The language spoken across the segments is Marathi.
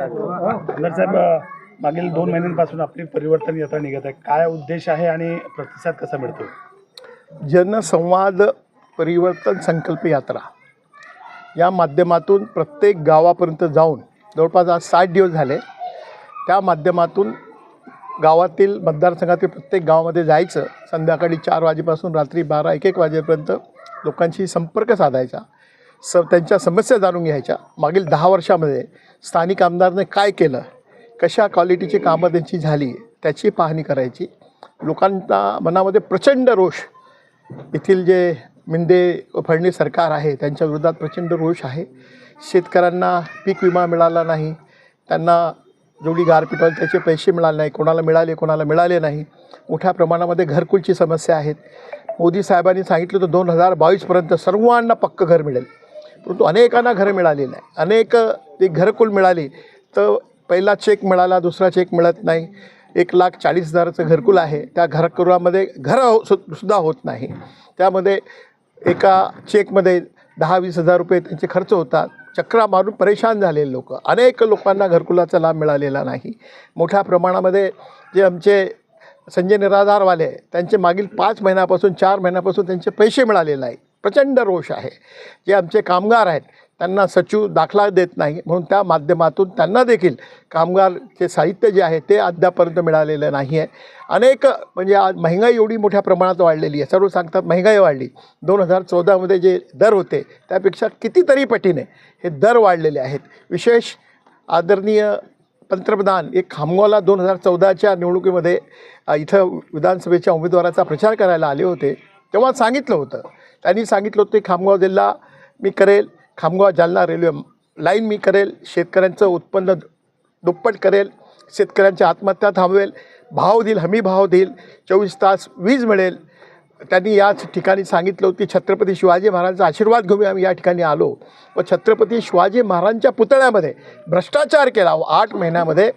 आमदार साहेब मागील दोन महिन्यांपासून आपली परिवर्तन यात्रा निघत आहे. काय उद्देश आहे आणि प्रतिसाद कसा मिळतो जनसंवाद परिवर्तन संकल्प यात्रा. या माध्यमातून प्रत्येक गावापर्यंत जाऊन जवळपास आज साठ दिवस झाले त्या माध्यमातून गावातील मतदारसंघातील प्रत्येक गावामध्ये जायचं. संध्याकाळी चार वाजेपासून रात्री बारा एक एक वाजेपर्यंत लोकांशी संपर्क साधायचा. स त्यांच्या समस्या जाणून घ्यायच्या. मागील दहा वर्षामध्ये स्थानिक आमदारने काय केलं? कशा क्वालिटीची कामं त्यांची झाली? त्याची पाहणी करायची. लोकांना मनामध्ये प्रचंड रोष. येथील जे मिंदे फडणीस सरकार आहे त्यांच्या विरोधात प्रचंड रोष आहे. शेतकऱ्यांना पीक विमा मिळाला नाही. त्यांना जेवढी गारपीट व्हायला त्याचे पैसे मिळाले नाही. कोणाला मिळाले कोणाला मिळाले नाही. मोठ्या प्रमाणामध्ये घरकुलची समस्या आहेत. मोदी साहेबांनी सांगितलं तर दोन हजार बावीसपर्यंत सर्वांना पक्कं घर मिळेल. परंतु अनेकांना घरं मिळालेलं नाही. अनेक ती घरकुल मिळाली तर पहिला चेक मिळाला दुसरा चेक मिळत नाही. एक लाख चाळीस हजाराचं घरकुल आहे. त्या घरकुलामध्ये घरं हो सु सुद्धा होत नाही. त्यामध्ये एका चेकमध्ये दहा वीस हजार रुपये त्यांचे खर्च होतात. चक्रा मारून परेशान झालेले लोक. अनेक लोकांना घरकुलाचा लाभ मिळालेला नाही. मोठ्या प्रमाणामध्ये जे आमचे संजय निराधारवाले आहे, त्यांचे मागील पाच महिन्यापासून चार महिन्यापासून त्यांचे पैसे मिळालेले नाही प्रचंड रोष आहे. जे आमचे कामगार आहेत त्यांना सचिव दाखला देत नाही म्हणून त्या माध्यमातून त्यांना देखील कामगारचे साहित्य जे आहे ते अद्यापर्यंत मिळालेलं नाही आहे अनेक म्हणजे आज महंगाई एवढी मोठ्या प्रमाणात वाढलेली आहे. सर्व सांगतात महंगाई वाढली. दोन हजार चौदामध्ये जे दर होते त्यापेक्षा कितीतरी पटीने हे दर वाढलेले आहेत. विशेष आदरणीय पंतप्रधान एक खामगावला दोन हजार चौदाच्या निवडणुकीमध्ये इथं विधानसभेच्या उमेदवाराचा प्रचार करायला आले होते तेव्हा सांगितलं होतं त्यांनी सांगितलं होतं खामगाव जिल्हा मी करेल खामगाव जालना रेल्वे लाईन मी करेल शेतकऱ्यांचं उत्पन्न दुप्पट करेल शेतकऱ्यांच्या आत्महत्या थांबवेल भाव देईल हमी भाव देईल चोवीस तास वीज मिळेल. त्यांनी याच ठिकाणी सांगितलं होती छत्रपती शिवाजी महाराजांचा आशीर्वाद घेऊन आम्ही या ठिकाणी आलो. व छत्रपती शिवाजी महाराजांच्या पुतळ्यामध्ये भ्रष्टाचार केला. व आठ महिन्यामध्ये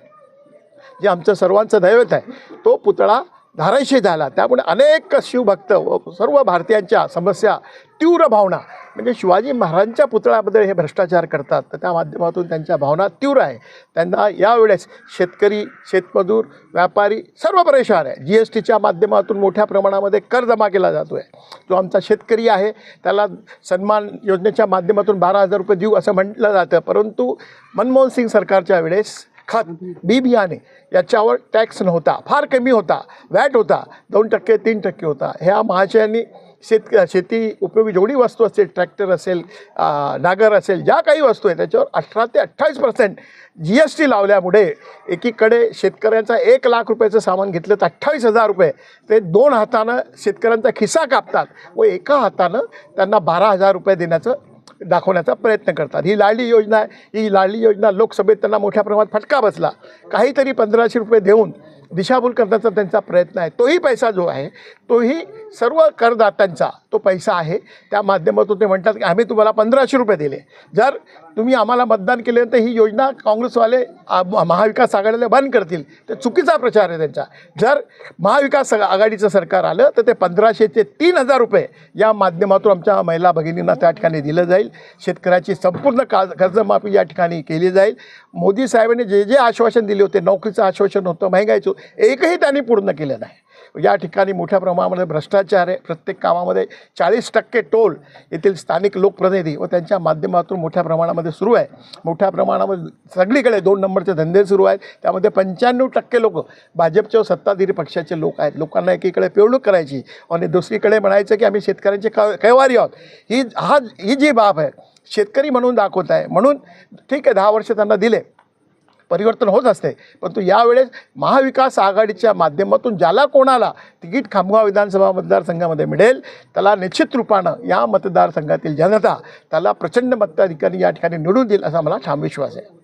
जे आमचं सर्वांचं दैवत आहे तो पुतळा धाराशिव झाला त्यामुळे अनेक शिवभक्त व सर्व भारतीयांच्या समस्या तीव्र भावना म्हणजे शिवाजी महाराजांच्या पुतळ्याबद्दल हे भ्रष्टाचार करतात. तर त्या माध्यमातून त्यांच्या भावना तीव्र आहे. त्यांना यावेळेस शेतकरी शेतमजूर व्यापारी सर्व परेशान आहे. जी एस टीच्या माध्यमातून मोठ्या प्रमाणामध्ये कर जमा केला जातो आहे जो आमचा शेतकरी आहे त्याला सन्मान योजनेच्या माध्यमातून बारा हजार रुपये देऊ असं म्हटलं जातं. परंतु मनमोहन सिंग सरकारच्या वेळेस खत. बी बियाणे याच्यावर टॅक्स नव्हता फार कमी होता वॅट होता दोन टक्के तीन टक्के होता. ह्या महाशयांनी शेत शेती उपयोगी जेवढी वस्तू असेल ट्रॅक्टर असेल नागर असेल ज्या काही वस्तू आहेत त्याच्यावर अठरा ते अठ्ठावीस पर्सेंट जी एस टी लावल्यामुळे एकीकडे शेतकऱ्यांचा एक लाख रुपयाचं सामान घेतलं तर अठ्ठावीस हजार रुपये. ते दोन हातानं शेतकऱ्यांचा खिस्सा कापतात व एका हातानं त्यांना बारा हजार रुपये देण्याचं दाखवण्याचा प्रयत्न करतात. ही लाडली योजना आहे. ही लाडली योजना लोकसभेत त्यांना मोठ्या प्रमाणात फटका बसला. काहीतरी पंधराशे रुपये देऊन दिशाभूल करण्याचा त्यांचा प्रयत्न आहे. तोही पैसा जो आहे तोही सर्व करदात्यांचा तो पैसा आहे. त्या माध्यमातून ते म्हणतात की आम्ही तुम्हाला पंधराशे रुपये दिले. जर तुम्ही आम्हाला मतदान केल्यानंतर ही योजना काँग्रेसवाले महाविकास आघाडीला बंद करतील. तर चुकीचा प्रचार आहे त्यांचा. जर महाविकास आघाडीचं सरकार आलं तर ते पंधराशेचे तीन हजार रुपये या माध्यमातून आमच्या महिला भगिनींना त्या ठिकाणी दिलं जाईल. शेतकऱ्याची संपूर्ण का कर्जमाफी या ठिकाणी केली जाईल. मोदी साहेबांनी जे जे आश्वासन दिले होते नोकरीचं आश्वासन होतं महागायचं एकही त्यांनी पूर्ण केलं नाही. या ठिकाणी मोठ्या प्रमाणामध्ये भ्रष्टाचार आहे. प्रत्येक कामामध्ये चाळीस टक्के टोल येथील स्थानिक लोकप्रतिनिधी व त्यांच्या माध्यमातून मोठ्या प्रमाणामध्ये सुरू आहे. मोठ्या प्रमाणामध्ये सगळीकडे दोन नंबरचे धंदे सुरू आहेत. त्यामध्ये पंच्याण्णव टक्के लोक भाजपचे व सत्ताधारी पक्षाचे लोक आहेत. लोकांना एकीकडे पिळवणूक करायची आणि दुसरीकडे म्हणायचं की आम्ही शेतकऱ्यांचे क कैवारी आहोत. ही हा ही जी बाब आहे शेतकरी म्हणून दाखवत आहे. म्हणून ठीक आहे दहा वर्ष त्यांना दिले. परिवर्तन होत असते. परंतु यावेळेस महाविकास आघाडीच्या माध्यमातून ज्याला कोणाला तिकीट खामगाव विधानसभा मतदारसंघामध्ये मिळेल त्याला निश्चित रूपानं या मतदारसंघातील जनता त्याला प्रचंड मताधिकारी या ठिकाणी निवडून देईल असा मला ठाम विश्वास आहे.